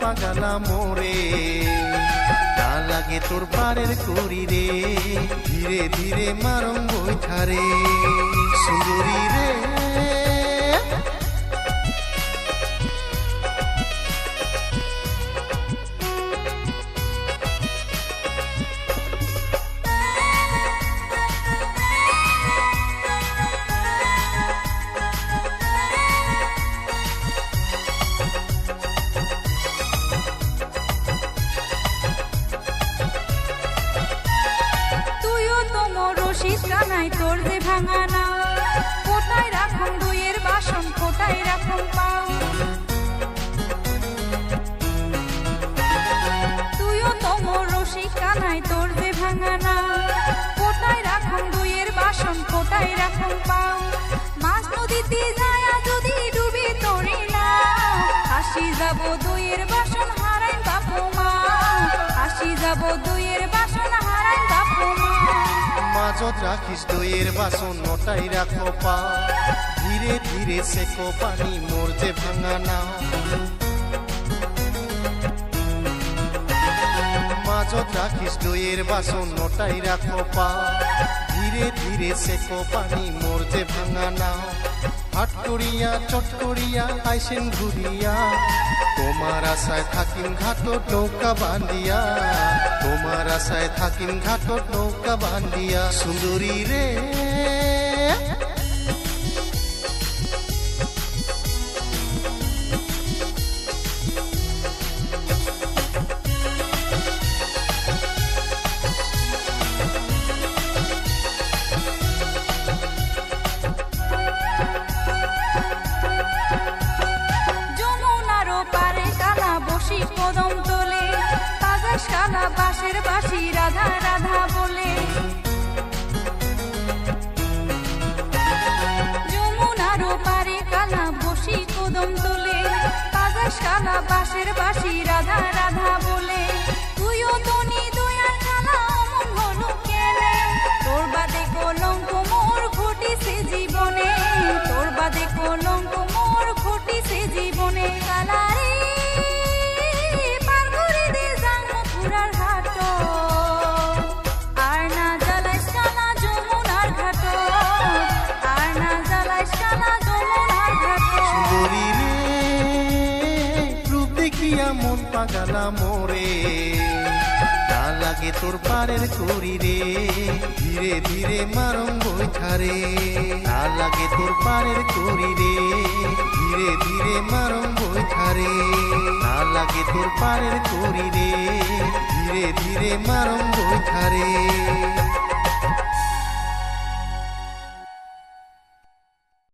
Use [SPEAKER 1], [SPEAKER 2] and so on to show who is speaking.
[SPEAKER 1] পাগালা মোরে। না লাগে তোর পারের করি রে ধীরে ধীরে মারং বৈঠারে সুন্দরী রে
[SPEAKER 2] কানাই তোর যে ভাঙানা কোটায় রাখুন দুইয়ের বাসন কোটায় রাখুন পাও। তুইও কানাই তোর যে ভাঙানা কোটায় রাখুন দুইয়ের বাসন কোটায় রাখুন পাও। মাছ নদীতে যায় যদি ডুবে তোরে না হাসি যাব দুইয়ের বাসন হারাই বাপু মা। যাব দুইয়ের
[SPEAKER 1] মাঝত রাখিস দইয়ের বাসন নটাই রাখো পা। ধীরে ধীরে সেকো পানি, মোর যে ভাঙা না। মাজত রাখিস দইয়ের বাসন নটাই রাখো পা। ধীরে ধীরে সেকো পানি, মোর যে ভাঙা না। হাট করিয়া চট করিয়া আইসেন ঘুরিয়া। তোমার আশায় থাকিন ঘাটত নৌকা বান্দিয়া তোমার আশায় থাকিন ঘাটত নৌকা বান্দিয়া সুন্দরী রে।
[SPEAKER 2] কদম তোলে বাজার রাধা রাধা বলে। যমুনারও পারে কালা বসি কদম তোলে বাজার সাদা বাঁশের বাসি রাধা
[SPEAKER 1] দেখিয়া মন পাগালা মোরে। না লাগে তোর পারের করি রে, ধীরে ধীরে মারং বৈঠারে না লাগে তোর পারের করি রে, ধীরে ধীরে মারং বৈঠারে না লাগে তোর পারের করি রে, ধীরে ধীরে মারং বৈঠারে